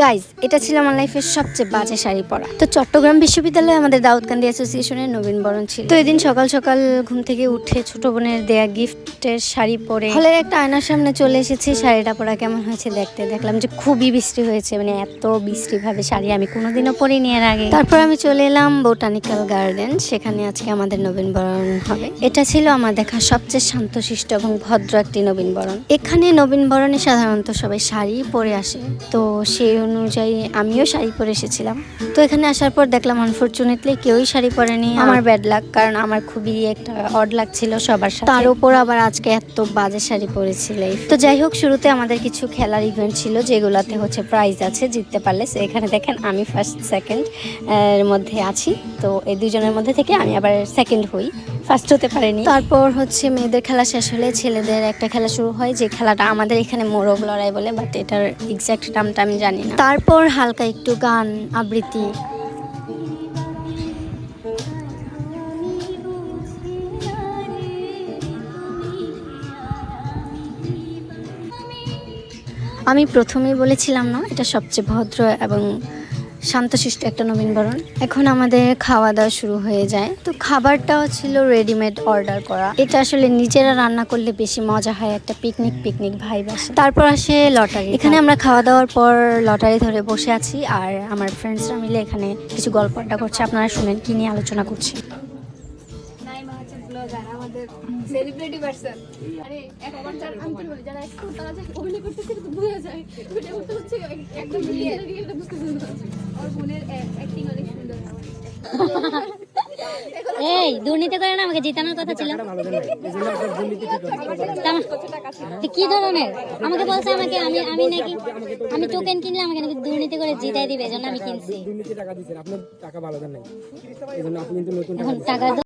Guys এটা ছিল আমার লাইফের সবচেয়ে বাজে শাড়ি পরা। তো চট্টগ্রাম বিশ্ববিদ্যালয়ে আমাদের দাউদকান্দি অ্যাসোসিয়েশনের নবীন বরণ ছিল। তো এদিন সকাল সকাল ঘুম থেকে উঠে ছোট বোনের দেয়া গিফটের শাড়ি পরে হলের একটা আয়নার সামনে চলে এসেছি। শাড়িটা পরা কেমন হয়েছে দেখতে দেখলাম যে খুবই বৃষ্টি হয়েছে। মানে এত বৃষ্টি ভাবে শাড়ি আমি কোনোদিনও পরিনি এর আগে। তারপর আমি চলে এলাম বোটানিক্যাল গার্ডেন সেখানে আজকে আমাদের নবীন বরণ হবে। এটা ছিল আমার দেখা সবচেয়ে শান্তশিষ্ট এবং ভদ্র একটি নবীন বরণ। এখানে নবীন বরণে সাধারণত সবাই শাড়ি পরে আসে। তো সেই অনুযায়ী আমিও শাড়ি পরে এসেছিলাম। তো এখানে আসার পর দেখলাম আনফর্চুনেটলি কেউই শাড়ি পরেনি। আমার ব্যাড লাক কারণ আমার খুবই একটা অড লাগছিল সবার সাথে। তার উপর আবার আজকে এত বাজে শাড়ি পরেছিল তো যাই হোক শুরুতে আমাদের কিছু খেলার ইভেন্ট ছিল যেগুলোতে হচ্ছে প্রাইজ আছে জিততে পারলে। এখানে দেখেন আমি ফার্স্ট সেকেন্ড এর মধ্যে আছি। তো এই দুজনের মধ্যে থেকে আমি আবার সেকেন্ড হই। ফার্স্ট হতে পারিনি। তারপর হচ্ছে মেয়েদের খেলা শেষ হলে ছেলেদের একটা খেলা শুরু হয়, যে খেলাটা আমাদের এখানে মোরগ লড়াই বলে বাট এটার এক্স্যাক্ট নামটা আমি জানি না। তারপর হালকা একটু গান, আবৃত্তি। আমি প্রথমেই বলেছিলাম না, এটা সবচেয়ে ভদ্র এবং শান্তশিষ্ট একটা নবীনবরণ এখন আমাদের খাওয়া দাওয়া শুরু হয়ে যায়। তো খাবারটাও ছিল রেডিমেড অর্ডার করা। এটা আসলে নিজেরা রান্না করলে বেশি মজা হয়, একটা পিকনিক পিকনিক ভাই বাসে তারপর আসে লটারি। এখানে আমরা খাওয়া দাওয়ার পর লটারি ধরে বসে আছি, আর আমার ফ্রেন্ডসরা মিলে এখানে কিছু গল্প আড্ডা করছে। আপনারা শুনেন, কি নিয়ে আলোচনা করছি। হচ্ছে আমাদের সেলিব্রিটি পারসন আরে এক আমার যারা আন্তরিক যারা একটু তারা যে অভিনয় করতেছে কিন্তু বোঝা যায়। ভিডিও করতে হচ্ছে একদম রিয়েল রিয়েল বুঝতে ওর বোনের অ্যাক্টিং অনেক সুন্দর। এই দুর্নীতি করে না আমাকে জিতানোর কথা ছিল। কি ধরনের? আমাকে বলছে আমাকে আমি আমি নাকি আমি টোকেন কিনলে আমাকে নাকি দুর্নীতি করে জিতাই দিবে এজন্য আমি কিনছি। দুর্নীতি টাকা দিচ্ছেন আপনার টাকা ভালো দেন নাই। এই আপনি কিন্তু নতুন এখন টাকা